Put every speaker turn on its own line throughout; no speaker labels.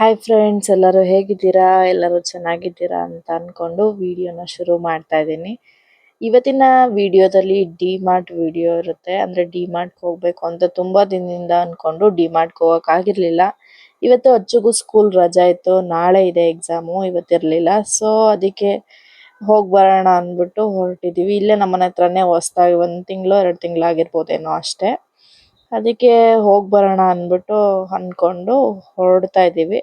Hi friends ಎಲ್ಲರೂ ಹೇಗಿದ್ದೀರಾ? ಎಲ್ಲರೂ ಚೆನ್ನಾಗಿದ್ದೀರಾ ಅಂತ ಅಂದ್ಕೊಂಡು ವಿಡಿಯೋನ ಶುರು ಮಾಡ್ತಾ ಇದ್ದೀನಿ. ಇವತ್ತಿನ ವಿಡಿಯೋದಲ್ಲಿ ಡಿ ಮಾರ್ಟ್ ವಿಡಿಯೋ ಇರುತ್ತೆ. ಅಂದರೆ ಡಿ ಮಾರ್ಟ್ಗೆ ಹೋಗಬೇಕು ಅಂತ ತುಂಬ ದಿನದಿಂದ ಅಂದ್ಕೊಂಡು ಡಿ ಮಾರ್ಟ್ಗೆ ಹೋಗೋಕ್ಕಾಗಿರಲಿಲ್ಲ ಇವತ್ತು ಅಚ್ಚುಗೂ ಸ್ಕೂಲ್ ರಜಾ ಇತ್ತು. ನಾಳೆ ಇದೆ ಎಕ್ಸಾಮು ಇವತ್ತಿರಲಿಲ್ಲ ಸೊ ಅದಕ್ಕೆ ಹೋಗಿ ಬರೋಣ ಅಂದ್ಬಿಟ್ಟು ಹೊರಟಿದ್ದೀವಿ ಇಲ್ಲೇ ನಮ್ಮನೆ ಹತ್ರನೇ ಹೊಸ್ದಾಗಿ ಒಂದು ತಿಂಗಳು, ಎರಡು ತಿಂಗಳು ಆಗಿರ್ಬೋದೇನೋ ಅಷ್ಟೇ. ಅದಕ್ಕೆ ಹೋಗಿ ಬರೋಣ ಅಂದ್ಬಿಟ್ಟು ಅಂದ್ಕೊಂಡು ಹೊರಡ್ತಾ ಇದ್ದೀವಿ.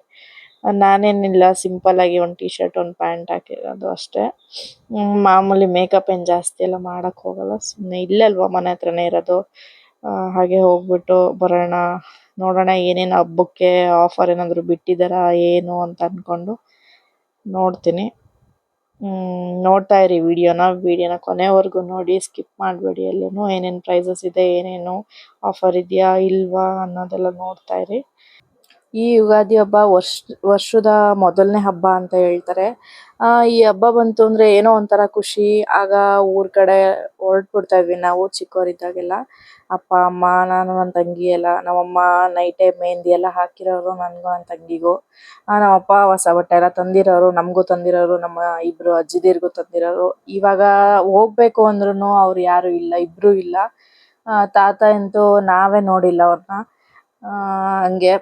ನಾನೇನಿಲ್ಲ ಸಿಂಪಲ್ ಆಗಿ ಒಂದು ಟೀ ಶರ್ಟ್ ಒಂದು ಪ್ಯಾಂಟ್ ಹಾಕಿರೋದು ಅಷ್ಟೇ. ಮಾಮೂಲಿ ಮೇಕಪ್ ಏನು ಜಾಸ್ತಿ ಎಲ್ಲ ಮಾಡಕ್ ಹೋಗಲ್ಲ ಸುಮ್ಮನೆ ಇಲ್ಲಲ್ವಾ ಮನೆ ಹತ್ರನೇ ಇರೋದು. ಹಾಗೆ ಹೋಗ್ಬಿಟ್ಟು ಬರೋಣ, ನೋಡೋಣ ಏನೇನು ಹಬ್ಬಕ್ಕೆ ಆಫರ್ ಏನಾದರೂ ಬಿಟ್ಟಿದ್ದಾರಾ ಏನು ಅಂತ ಅನ್ಕೊಂಡು ನೋಡ್ತೀನಿ. ನೋಡ್ತಾ ಇರಿ ವಿಡಿಯೋನ. ವಿಡಿಯೋನ ಕೊನೆವರೆಗೂ ನೋಡಿ ಸ್ಕಿಪ್ ಮಾಡಬೇಡಿ ಎಲ್ಲೂ ಏನೇನು ಪ್ರೈಸಸ್ ಇದೆ, ಏನೇನು ಆಫರ್ ಇದೆಯಾ, ಇಲ್ವಾ ಅನ್ನೋದೆಲ್ಲ ನೋಡ್ತಾ ಇರಿ. ಈ ಯುಗಾದಿ ಹಬ್ಬ ವರ್ಷ, ವರ್ಷದ ಮೊದಲನೇ ಹಬ್ಬ ಅಂತ ಹೇಳ್ತಾರೆ. ಈ ಹಬ್ಬ ಬಂತು ಅಂದ್ರೆ ಏನೋ ಒಂಥರ ಖುಷಿ. ಆಗ ಊರ್ ಕಡೆ ಹೊರಟ್ಬಿಡ್ತಾ ಇದ್ವಿ ನಾವು ಚಿಕ್ಕವರಿದ್ದಾಗೆಲ್ಲ ಅಪ್ಪ, ಅಮ್ಮ, ನಾನು ನನ್ನ ತಂಗಿ ಎಲ್ಲ, ನಮ್ಮಮ್ಮ ನೈಟೇ ಮೆಹಂದಿ ಎಲ್ಲ ಹಾಕಿರೋರು ನನಗೂ ನನ್ನ ತಂಗಿಗೂ. ನಮ್ಮಪ್ಪ ಹೊಸ ಬಟ್ಟೆ ಎಲ್ಲ ತಂದಿರೋರು, ನಮಗೂ ತಂದಿರೋರು, ನಮ್ಮ ಇಬ್ರು ಅಜ್ಜಿದಿರ್ಗೂ ತಂದಿರೋರು. ಇವಾಗ ಹೋಗ್ಬೇಕು ಅಂದ್ರೂ ಅವ್ರು ಯಾರು ಇಲ್ಲ, ಇಬ್ರು ಇಲ್ಲ. ತಾತ ಅಂತೂ ನಾವೇ ನೋಡಿಲ್ಲ ಅವ್ರನ್ನ ಹಂಗೆ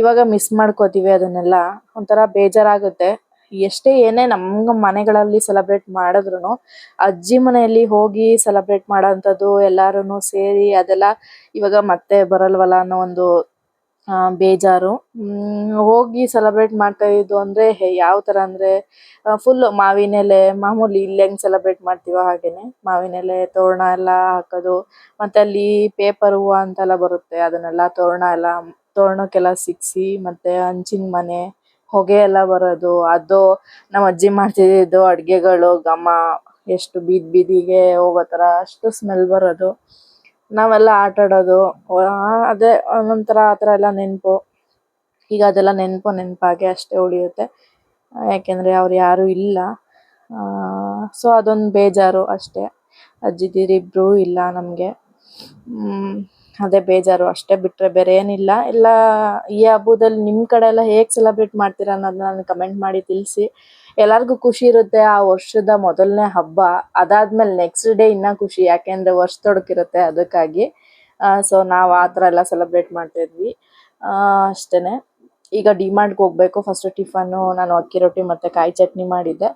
ಇವಾಗ ಮಿಸ್ ಮಾಡ್ಕೋತೀವಿ ಅದನ್ನೆಲ್ಲ. ಒಂಥರ ಬೇಜಾರಾಗುತ್ತೆ. ಎಷ್ಟೇ ಏನೇ ನಮ್ಮ ಮನೆಗಳಲ್ಲಿ ಸೆಲೆಬ್ರೇಟ್ ಮಾಡಿದ್ರು ಅಜ್ಜಿ ಮನೆಯಲ್ಲಿ ಹೋಗಿ ಸೆಲೆಬ್ರೇಟ್ ಮಾಡೋಂಥದ್ದು ಎಲ್ಲರೂ ಸೇರಿ ಅದೆಲ್ಲ ಇವಾಗ ಮತ್ತೆ ಬರಲ್ವಲ್ಲ ಅನ್ನೋ ಒಂದು ಬೇಜಾರು. ಹೋಗಿ ಸೆಲೆಬ್ರೇಟ್ ಮಾಡ್ತಾ ಇದ್ದು ಅಂದ್ರೆ ಯಾವ ಥರ ಅಂದ್ರೆ ಫುಲ್ ಮಾವಿನ ಎಲೆ ಮಾಮೂಲಿ ಇಲ್ಲಿ ಹೆಂಗೆ ಸೆಲೆಬ್ರೇಟ್ ಮಾಡ್ತೀವೋ ಹಾಗೆಯೇ ಮಾವಿನ ಎಲೆ ತೋರಣ ಎಲ್ಲ ಹಾಕೋದು, ಮತ್ತೆ ಅಲ್ಲಿ ಪೇಪರ್ ಹೂವು ಅಂತೆಲ್ಲ ಬರುತ್ತೆ, ಅದನ್ನೆಲ್ಲ ತೋರಣ ಎಲ್ಲ ತೋರಣಕ್ಕೆಲ್ಲ ಸಿಕ್ಸಿ ಮತ್ತೆ ಹಂಚಿನ ಮನೆ, ಹೊಗೆ ಎಲ್ಲ ಬರೋದು, ಅದು ನಮ್ಮ ಅಜ್ಜಿ ಮಾಡ್ತಿದ್ದು ಅಡುಗೆಗಳು, ಘಮ, ಎಷ್ಟು ಬೀದ್ ಬೀದಿಗೆ ಹೋಗೋ ಥರ, ಅಷ್ಟು ಸ್ಮೆಲ್ ಬರೋದು. ನಾವೆಲ್ಲ ಆಟ ಆಡೋದು. ಅದೇ ಒಂದೊಂಥರ ಆ ಥರ ಎಲ್ಲ ನೆನಪು. ಈಗ ಅದೆಲ್ಲ ನೆನಪು ನೆನಪಾಗೆ ಅಷ್ಟೇ ಉಳಿಯುತ್ತೆ. ಯಾಕೆಂದರೆ ಯಾಕೆಂದ್ರೆ ಅವ್ರು ಯಾರು ಇಲ್ಲ. ಸೊ ಅದೊಂದು ಬೇಜಾರು ಅಷ್ಟೇ. ಅಜ್ಜಿದಿರಿಬ್ಬರೂ ಇಲ್ಲ ನಮಗೆ. ಅದೇ ಬೇಜಾರು, ಅಷ್ಟೇ ಬಿಟ್ರೆ ಬೇರೆ ಏನಿಲ್ಲ ಎಲ್ಲ ಈ ಹಬ್ಬದಲ್ಲಿ ನಿಮ್ಮ ಕಡೆ ಎಲ್ಲ ಹೇಗೆ ಸೆಲೆಬ್ರೇಟ್ ಮಾಡ್ತೀರಾ ಅನ್ನೋದನ್ನ ನನಗೆ ಕಮೆಂಟ್ ಮಾಡಿ ತಿಳಿಸಿ. ಎಲ್ಲರಿಗೂ ಖುಷಿ ಇರುತ್ತೆ ಆ ವರ್ಷದ ಮೊದಲನೇ ಹಬ್ಬ. ಅದಾದ್ಮೇಲೆ ನೆಕ್ಸ್ಟ್ ಡೇ ಇನ್ನ ಖುಷಿ, ಯಾಕೆಂದ್ರೆ ವರ್ಷದೊಡಕಿರುತ್ತೆ ಅದಕ್ಕಾಗಿ. ಸೊ ನಾವು ಆ ಥರ ಎಲ್ಲ ಸೆಲೆಬ್ರೇಟ್ ಮಾಡ್ತಾ ಇದ್ವಿ. ಅಷ್ಟೇನೆ. ಈಗ ಡಿಮಾರ್ಟ್ಗೆ ಹೋಗ್ಬೇಕು. ಫಸ್ಟ್ ಟಿಫನ್ನು ನಾನು ಅಕ್ಕಿ ರೊಟ್ಟಿ ಮತ್ತು ಕಾಯಿ ಚಟ್ನಿ ಮಾಡಿದ್ದೆ.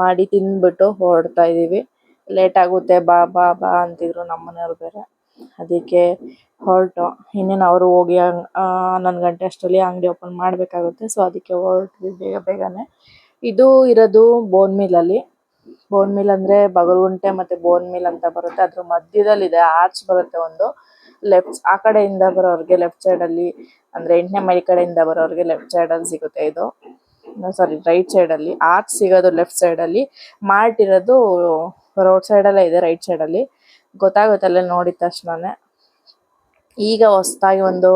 ಮಾಡಿ ತಿಂದ್ಬಿಟ್ಟು ಹೊರಡ್ತಾ ಇದ್ದೀವಿ. ಲೇಟ್ ಆಗುತ್ತೆ, ಬಾ ಬಾ ಬಾ ಅಂತಿದ್ರು ನಮ್ಮ ಮನೆಯವ್ರು ಬೇರೆ. ಅದಕ್ಕೆ ಹೊರಟು. ಇನ್ನೇನು ಅವರು ಹೋಗಿ ಹನ್ನೊಂದು ಗಂಟೆ ಅಷ್ಟರಲ್ಲಿ ಅಂಗಡಿ ಓಪನ್ ಮಾಡಬೇಕಾಗುತ್ತೆ. ಸೊ ಅದಕ್ಕೆ ಹೊರಟ್ವಿ ಬೇಗ ಬೇಗನೆ. ಇದು ಇರೋದು ಬೋನ್ ಮಿಲ್ಲಲ್ಲಿ ಬೋನ್ ಮಿಲ್ ಅಂದ್ರೆ ಬಗಲ್ಗುಂಟೆ ಮತ್ತೆ ಬೋನ್ ಮಿಲ್ ಅಂತ ಬರುತ್ತೆ. ಅದ್ರ ಮಧ್ಯದಲ್ಲಿ ಇದೆ ಆರ್ಚ್ ಬರುತ್ತೆ ಒಂದು. ಲೆಫ್ಟ್ ಆ ಕಡೆಯಿಂದ ಬರೋರಿಗೆ ಲೆಫ್ಟ್ ಸೈಡ್ ಅಲ್ಲಿ, ಅಂದ್ರೆ ಎಂಟನೇ ಮೈಲಿ ಕಡೆಯಿಂದ ಬರೋರಿಗೆ ಲೆಫ್ಟ್ ಸೈಡ್ ಅಲ್ಲಿ ಸಿಗುತ್ತೆ ಇದು. ಸಾರಿ ರೈಟ್ ಸೈಡ್ ಅಲ್ಲಿ. ಆರ್ಚ್ ಸಿಗೋದು ಲೆಫ್ಟ್ ಸೈಡ್ ಅಲ್ಲಿ. ಮಾರ್ಟ್ ಇರೋದು ರೋಡ್ ಸೈಡ್ ಅಲ್ಲೇ ಇದೆ ರೈಟ್ ಸೈಡ್ ಅಲ್ಲಿ ಗೊತ್ತಾಗುತ್ತೆ ಅಲ್ಲೇ ನೋಡಿದ ತಕ್ಷಣನೇ. ಈಗ ಹೊಸದಾಗಿ ಒಂದು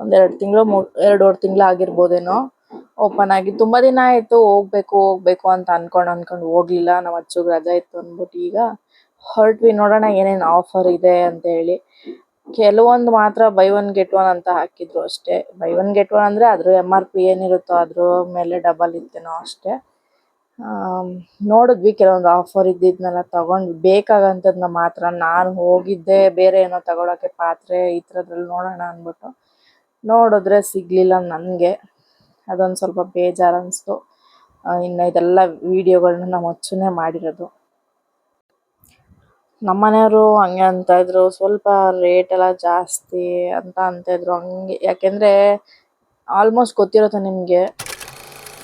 ಒಂದೆರಡು ತಿಂಗಳು ಮೂರ್ ಎರಡೂವರೆ ತಿಂಗಳು ಆಗಿರ್ಬೋದೇನೋ. ಓಪನ್ ಆಗಿ ತುಂಬಾ ದಿನ ಆಯ್ತು, ಹೋಗ್ಬೇಕು ಹೋಗ್ಬೇಕು ಅಂತ ಅನ್ಕೊಂಡು ಅನ್ಕೊಂಡು ಹೋಗ್ಲಿಲ್ಲ. ನಮ್ಮ ಅಚ್ಚುಗ್ ರಜಾ ಇತ್ತು ಅಂದ್ಬಿಟ್ಟು ಈಗ ಹೊರಟ್ವಿ. ನೋಡೋಣ ಏನೇನು ಆಫರ್ ಇದೆ ಅಂತ ಹೇಳಿ. ಕೆಲವೊಂದು ಮಾತ್ರ ಬೈ ಒನ್ ಗೆಟ್ ಒನ್ ಅಂತ ಹಾಕಿದ್ರು ಅಷ್ಟೇ. ಬೈ ಒನ್ ಗೆಟ್ ಒನ್ ಅಂದ್ರೆ ಅದ್ರ ಎಂ ಆರ್ ಪಿ ಏನಿರುತ್ತೋ ಅದ್ರ ಮೇಲೆ ಡಬಲ್ ಇತ್ತೇನೋ ಅಷ್ಟೇ. ನೋಡಿದ್ವಿ, ಕೆಲವೊಂದು ಆಫರ್ ಇದ್ದಿದ್ನೆಲ್ಲ ತಗೊಂಡ್ವಿ ಬೇಕಾಗಂಥದ್ನ ಮಾತ್ರ ನಾನು ಹೋಗಿದ್ದೆ, ಬೇರೆ ಏನೋ ತಗೊಳಕ್ಕೆ ಪಾತ್ರೆ ಈ ಥರದ್ರಲ್ಲಿ ನೋಡೋಣ ಅಂದ್ಬಿಟ್ಟು. ನೋಡಿದ್ರೆ ಸಿಗಲಿಲ್ಲ ನನಗೆ. ಅದೊಂದು ಸ್ವಲ್ಪ ಬೇಜಾರು ಅನಿಸ್ತು. ಇನ್ನು ಇದೆಲ್ಲ ವೀಡಿಯೋಗಳನ್ನ ನಾವು ಅಚ್ಚುನೇ ಮಾಡಿರೋದು. ನಮ್ಮ ಮನೆಯವರು ಹಂಗೆ ಅಂತ ಇದ್ರು, ಸ್ವಲ್ಪ ರೇಟ್ ಎಲ್ಲ ಜಾಸ್ತಿ ಅಂತ ಅಂತ ಇದ್ರು. ಹಂಗೆ, ಯಾಕೆಂದರೆ ಆಲ್ಮೋಸ್ಟ್ ಗೊತ್ತಿರುತ್ತೆ ನಿಮಗೆ.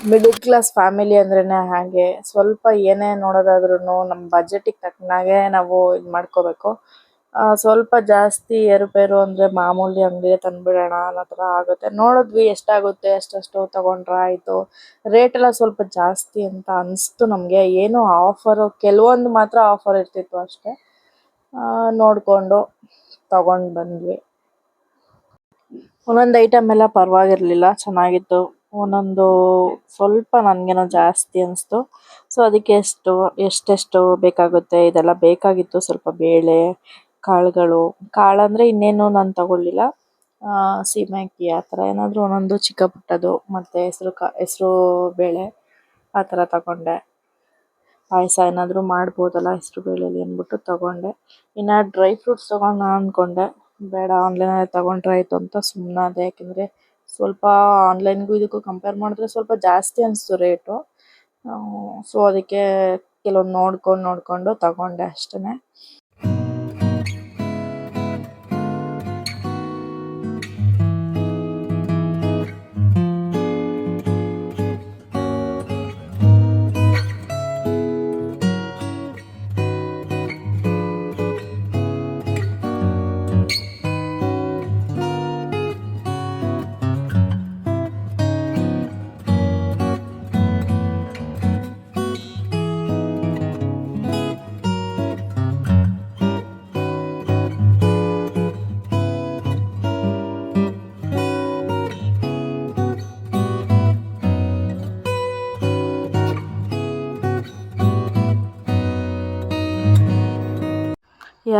ಮಿಡಲ್ ಕ್ಲಾಸ್ ಫ್ಯಾಮಿಲಿ ಅಂದ್ರೇನೆ ಹಾಗೆ. ಸ್ವಲ್ಪ ಏನೇ ನೋಡೋದಾದ್ರೂ ನಮ್ಮ ಬಜೆಟಿಗೆ ತಕ್ಕನಾಗೆ ನಾವು ಇದು ಮಾಡ್ಕೋಬೇಕು. ಸ್ವಲ್ಪ ಜಾಸ್ತಿ ಏರುಪೇರು ಅಂದ್ರೆ ಮಾಮೂಲಿ ಅಂಗಡಿಗೆ ತಂದ್ಬಿಡೋಣ ಅನ್ನೋ ಥರ ಆಗುತ್ತೆ. ನೋಡಿದ್ವಿ ಎಷ್ಟಾಗುತ್ತೆ ಅಷ್ಟಷ್ಟು ತಗೊಂಡ್ರೆ ಆಯಿತು. ರೇಟ್ ಎಲ್ಲ ಸ್ವಲ್ಪ ಜಾಸ್ತಿ ಅಂತ ಅನಿಸ್ತು ನಮಗೆ. ಏನು ಆಫರು ಕೆಲವೊಂದು ಮಾತ್ರ ಆಫರ್ ಇರ್ತಿತ್ತು ಅಷ್ಟೇ. ನೋಡ್ಕೊಂಡು ತಗೊಂಡ್ ಬಂದ್ವಿ. ಒಂದೊಂದು ಐಟಮ್ ಎಲ್ಲ ಪರವಾಗಿರ್ಲಿಲ್ಲ, ಚೆನ್ನಾಗಿತ್ತು. ಒಂದೊಂದು ಸ್ವಲ್ಪ ನನಗೇನೋ ಜಾಸ್ತಿ ಅನಿಸ್ತು. ಸೊ ಅದಕ್ಕೆ ಎಷ್ಟು, ಎಷ್ಟೆಷ್ಟು ಬೇಕಾಗುತ್ತೆ. ಇದೆಲ್ಲ ಬೇಕಾಗಿತ್ತು. ಸ್ವಲ್ಪ ಬೇಳೆ, ಕಾಳುಗಳು. ಕಾಳಂದರೆ ಇನ್ನೇನು ನಾನು ತಗೊಳ್ಳಿಲ್ಲ. ಸೀಮೆ ಅಕ್ಕಿ ಆ ಥರ ಏನಾದರೂ ಒಂದೊಂದು ಚಿಕ್ಕ ಪುಟ್ಟದು ಮತ್ತು ಹೆಸರು ಕಾ, ಹೆಸರು ಬೇಳೆ ಆ ಥರ ತಗೊಂಡೆ. ಪಾಯಸ ಏನಾದರೂ ಮಾಡ್ಬೋದಲ್ಲ ಹೆಸರು ಬೇಳೆಲಿ ಅಂದ್ಬಿಟ್ಟು ತಗೊಂಡೆ. ಇನ್ನು ಡ್ರೈ ಫ್ರೂಟ್ಸ್ ತೊಗೊಂಡು ಅಂದ್ಕೊಂಡೆ ಬೇಡ ಆನ್ಲೈನಲ್ಲಿ ತೊಗೊಂಡ್ರೆ ಆಯ್ತು ಅಂತ ಸುಮ್ಮನಾದೆ ಯಾಕಂದ್ರೆ ಸ್ವಲ್ಪ ಆನ್ಲೈನ್ಗೂ ಇದಕ್ಕೂ ಕಂಪೇರ್ ಮಾಡಿದ್ರೆ ಸ್ವಲ್ಪ ಜಾಸ್ತಿ ಅನ್ಸ್ತು ರೇಟು ಸೊ ಅದಕ್ಕೆ ಕೆಲವೊಂದು ನೋಡ್ಕೊಂಡು ನೋಡ್ಕೊಂಡು ತಗೊಂಡೆ ಅಷ್ಟೇನೆ.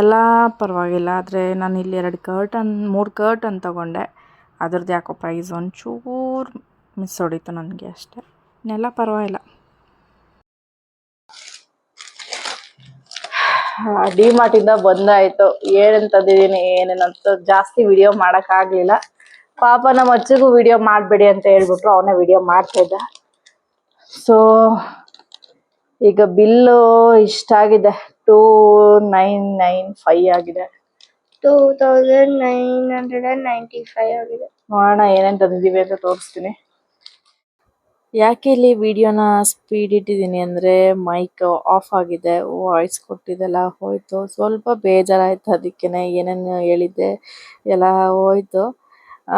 ಎಲ್ಲ ಪರವಾಗಿಲ್ಲ, ಆದರೆ ನಾನು ಇಲ್ಲಿ ಎರಡು ಕರ್ಟನ್ ಮೂರು ಕರ್ಟನ್ ತಗೊಂಡೆ. ಅದ್ರದ್ದು ಯಾಕೋ ಪ್ರೈಸ್ ಒಂಚೂರು ಮಿಸ್ ಹೊಡಿತು ನನಗೆ ಅಷ್ಟೇ. ಇನ್ನೆಲ್ಲ ಪರವಾಗಿಲ್ಲ. ಡಿ ಮಾರ್ಟಿಂದ ಬಂದಾಯ್ತು. ತಂದಿದ್ದೀನಿ, ಏನೇನಂತ ಜಾಸ್ತಿ ವಿಡಿಯೋ ಮಾಡೋಕ್ಕಾಗಲಿಲ್ಲ ಪಾಪ ನಮ್ಮ ಅಜ್ಜಿಗೂ ವಿಡಿಯೋ ಮಾಡಬೇಡಿ ಅಂತ ಹೇಳ್ಬಿಟ್ರು, ಅವನೇ ವಿಡಿಯೋ ಮಾಡ್ತಾ ಇದ್ದ. ಸೊ ಈಗ ಬಿಲ್ಲು ಇಷ್ಟಾಗಿದೆ. ಟೂ ನೈನ್ ನೈನ್ ಫೈವ್ ಆಗಿದೆ.
Two thousand nine hundred and ninety five ಆಗಿದೆ.
ನೋಡೋಣ ಏನೇನು ತಂದಿದ್ದೀವಿ ಅಂತ ತೋರಿಸ್ತೀನಿ. ಯಾಕೆ ಇಲ್ಲಿ ವಿಡಿಯೋನ ಸ್ಪೀಡ್ ಇಟ್ಟಿದ್ದೀನಿ ಅಂದರೆ ಮೈಕ್ ಆಫ್ ಆಗಿದೆ ವಾಯ್ಸ್ ಕೊಟ್ಟಿದ್ದೆಲ್ಲ ಹೋಯ್ತು. ಸ್ವಲ್ಪ ಬೇಜಾರಾಯ್ತು ಅದಕ್ಕೇ ಏನೇನು ಹೇಳಿದ್ದೆ ಎಲ್ಲ ಹೋಯ್ತು.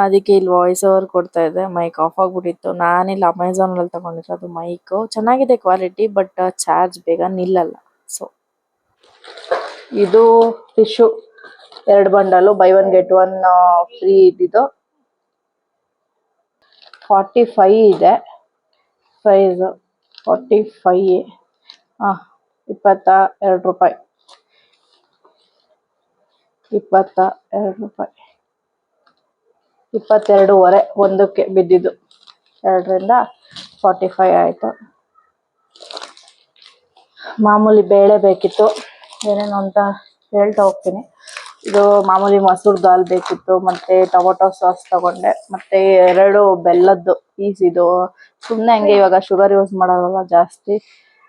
ಅದಕ್ಕೆ ಇಲ್ಲಿ ವಾಯ್ಸ್ ಓವರ್ ಕೊಡ್ತಾ ಇದ್ದೆ ಮೈಕ್ ಆಫ್ ಆಗ್ಬಿಟ್ಟಿತ್ತು. ನಾನಿಲ್ಲಿ ಅಮೆಝಾನಲ್ಲಿ ಅದು ಮೈಕು ಚೆನ್ನಾಗಿದೆ ಕ್ವಾಲಿಟಿ ಬಟ್ ಚಾರ್ಜ್ ಬೇಗ ನಿಲ್ಲಲ್ಲ. ಇದು ಟಿಶ್ಯೂ, ಎರಡು bundle buy one get one free ಇದ್ದಿದ್ದು. ಫಾರ್ಟಿ ಫೈ ಇದೆ. ಪ್ರೈಸ್ ಫಾರ್ಟಿ ಫೈ ಹಾಂ ಇಪ್ಪತ್ತ ಎರಡು ರೂಪಾಯಿ. ಇಪ್ಪತ್ತ ಎರಡು ರೂಪಾಯಿ. ಇಪ್ಪತ್ತೆರಡೂವರೆ ಒಂದಕ್ಕೆ ಬಿದ್ದಿದ್ದು. ಎರಡರಿಂದ ಫಾರ್ಟಿ ಫೈ ಆಯಿತು. ಮಾಮೂಲಿ ಬೇಳೆ ಬೇಕಿತ್ತು. ಏನೇನು ಅಂತ ಹೇಳ್ತಾ ಹೋಗ್ತೀನಿ. ಇದು ಮಾಮೂಲಿ ಮೊಸರು ದಾಲ್ ಬೇಕಿತ್ತು, ಮತ್ತೆ ಟೊಮೊಟೊ ಸಾಸ್ ತಗೊಂಡೆ, ಮತ್ತೆ ಎರಡು ಬೆಲ್ಲದ್ದು ಪೀಸ್ ಇದು. ಸುಮ್ಮನೆ ಹಂಗೆ ಇವಾಗ ಶುಗರ್ ಯೂಸ್ ಮಾಡೋದಲ್ಲ ಜಾಸ್ತಿ.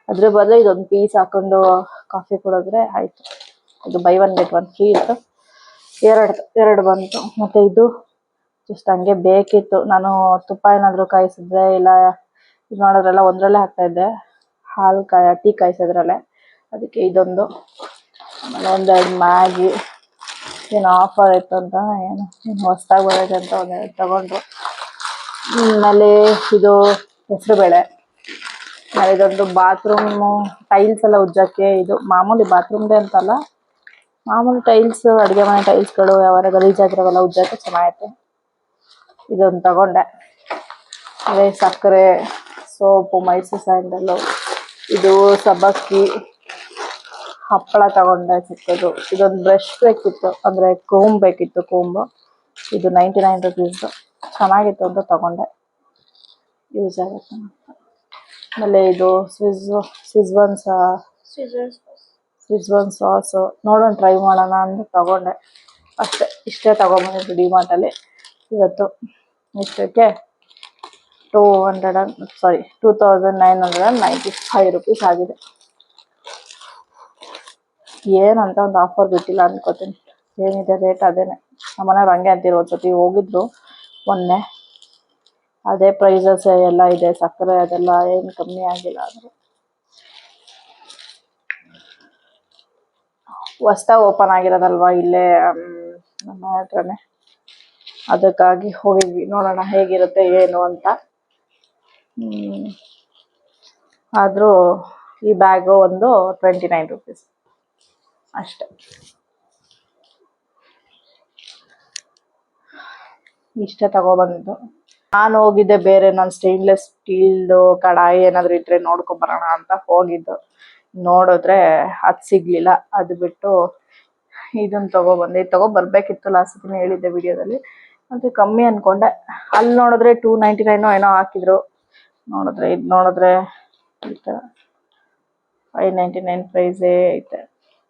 ಅದ್ರ ಬದಲು ಇದೊಂದು ಪೀಸ್ ಹಾಕೊಂಡು ಕಾಫಿ ಕುಡಿದ್ರೆ ಆಯ್ತು. ಇದು buy one get one free ಇತ್ತು. ಎರಡು ಎರಡು ಬಂತು. ಮತ್ತೆ ಇದು ಜಸ್ಟ್ ಹಂಗೆ ಬೇಕಿತ್ತು. ನಾನು ತುಪ್ಪ ಏನಾದರೂ ಕಾಯಿಸಿದ್ರೆ, ಇಲ್ಲ ಇದು ಮಾಡಿದ್ರೆಲ್ಲ ಒಂದ್ರಲ್ಲೇ ಹಾಕ್ತಾ ಇದ್ದೆ. ಹಾಲು ಕಾಯ, ಟೀ ಕಾಯಿಸೋದ್ರಲ್ಲೇ. ಅದಕ್ಕೆ ಇದೊಂದು. ಆಮೇಲೆ ಒಂದೆರಡು ಮ್ಯಾಗಿ. ಏನು ಆಫರ್ ಇತ್ತು ಅಂತ ಏನು ಏನು ಹೊಸ್ದಾಗಿ ಬರೋದು ಅಂತ ಒಂದೆರಡು ತಗೊಂಡ್ರು. ಆಮೇಲೆ ಇದು ಹೆಸರುಬೇಳೆ. ಆಮೇಲೆ ಇದೊಂದು ಬಾತ್ರೂಮು, ಟೈಲ್ಸ್ ಎಲ್ಲ ಉಜ್ಜಕ್ಕೆ ಇದು ಮಾಮೂಲಿ ಬಾತ್ರೂಮ್ದೇ ಅಂತಲ್ಲ. ಮಾಮೂಲಿ ಟೈಲ್ಸ್, ಅಡುಗೆ ಮನೆ ಟೈಲ್ಸ್ಗಳು, ಯಾವಾಗ ಗಲೀಜಾಗಿರೋವೆಲ್ಲ ಉಜ್ಜಕ್ಕೆ ಚೆನ್ನಾಗೈತೆ. ಇದೊಂದು ತಗೊಂಡೆ. ಅದೇ ಸಕ್ಕರೆ, ಸೋಪು, ಮೈಸೂರು ಸ್ಯಾಂಡಲ್ಲು, ಇದು ಸಬ್ಬಕ್ಕಿ. ಹಪ್ಪಳ ತಗೊಂಡೆ ಚಿಕ್ಕದು ಇದೊಂದು ಬ್ರಷ್ ಬೇಕಿತ್ತು, ಅಂದರೆ ಕೋಂಬ್ ಬೇಕಿತ್ತು ಕೋಂಬು ಇದು ನೈಂಟಿ ನೈನ್ ರುಪೀಸ್ದು ಚೆನ್ನಾಗಿತ್ತು ಅಂತ ತಗೊಂಡೆ. ಯೂಸ್ ಆಗುತ್ತೆ. ಆಮೇಲೆ ಇದು ಸ್ವಿಜ್ ಸಿಜ್ವನ್ ಸಾ ಸಾಸು ನೋಡೋಣ ಟ್ರೈ ಮಾಡೋಣ ಅಂತ ತಗೊಂಡೆ. ಅಷ್ಟೇ, ಇಷ್ಟೇ ತಗೊಂಬಂದಿದ್ದು ಡಿಮಾರ್ಟಲ್ಲಿ ಇವತ್ತು ಇಷ್ಟಕ್ಕೆ two hundred and sorry two thousand nine hundred and ninety five rupees ಆಗಿದೆ. ಏನಂತ ಒಂದು ಆಫರ್ ಬಿಟ್ಟಿಲ್ಲ ಅನ್ಕೋತೀನಿ. ಏನಿದೆ ರೇಟ್ ಅದೇನೆ. ನಮ್ಮನೆಯವ್ರು ಹಂಗೆ ಅಂತಿರೋ ಒಂದ್ಸತಿ ಹೋಗಿದ್ರು ಮೊನ್ನೆ. ಅದೇ ಪ್ರೈಸಸ್ ಎಲ್ಲ ಇದೆ, ಸಕ್ಕರೆ ಅದೆಲ್ಲ ಏನು ಕಮ್ಮಿ ಆಗಿಲ್ಲ ಅಂದರು ಹೊಸ್ದಾಗಿ ಓಪನ್ ಆಗಿರೋದಲ್ವಾ ಇಲ್ಲೇ ನಮ್ಮ ಹತ್ರನೇ. ಅದಕ್ಕಾಗಿ ಹೋಗಿದ್ವಿ. ನೋಡೋಣ ಹೇಗಿರುತ್ತೆ, ಏನು ಅಂತ. ಆದ್ರೂ ಈ ಬ್ಯಾಗು ಒಂದು ಟ್ವೆಂಟಿ ನೈನ್ ರುಪೀಸ್ ಅಷ್ಟೆ. ಇಷ್ಟ ತಗೋಬಂದು ನಾನು ಹೋಗಿದ್ದೆ ಬೇರೆ ನಾನು ಸ್ಟೇನ್ಲೆಸ್ ಸ್ಟೀಲ್ದು ಕಡಾಯಿ ಏನಾದ್ರು ಇದ್ರೆ ನೋಡ್ಕೊಂಡ್ ಬರೋಣ ಅಂತ ಹೋಗಿದ್ದು. ನೋಡಿದ್ರೆ ಅದು ಸಿಗ್ಲಿಲ್ಲ. ಅದು ಬಿಟ್ಟು ಇದನ್ನ ತಗೊಬಂದೆ. ಇದು ತಗೋ ಬರ್ಬೇಕಿತ್ತು ಲಾಸ್ಟ್ ದಿನ ಹೇಳಿದ್ದೆ ವಿಡಿಯೋದಲ್ಲಿ. ಅದು ಕಮ್ಮಿ ಅನ್ಕೊಂಡೆ. ಅಲ್ಲಿ ನೋಡಿದ್ರೆ ಟೂ ನೈಂಟಿ ನೈನೋ ಏನೋ ಹಾಕಿದ್ರು. ನೋಡಿದ್ರೆ ಇದು ನೋಡಿದ್ರೆ ಈ ಥರ ಫೈವ್ ನೈಂಟಿ ನೈನ್ ಪ್ರೈಸೇ ಐತೆ.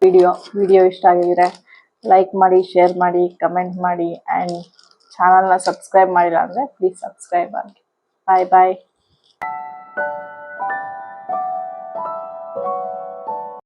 ವಿಡಿಯೋ ವಿಡಿಯೋ ಇಷ್ಟ ಆಗಿದ್ರೆ ಲೈಕ್ ಮಾಡಿ ಶೇರ್ ಮಾಡಿ ಕಮೆಂಟ್ ಮಾಡಿ ಆ್ಯಂಡ್ ಚಾನಲ್ನ ಸಬ್ಸ್ಕ್ರೈಬ್ ಮಾಡಿಲ್ಲ ಅಂದರೆ ಪ್ಲೀಸ್ ಸಬ್ಸ್ಕ್ರೈಬ್ ಆಗಿ ಬಾಯ್ ಬಾಯ್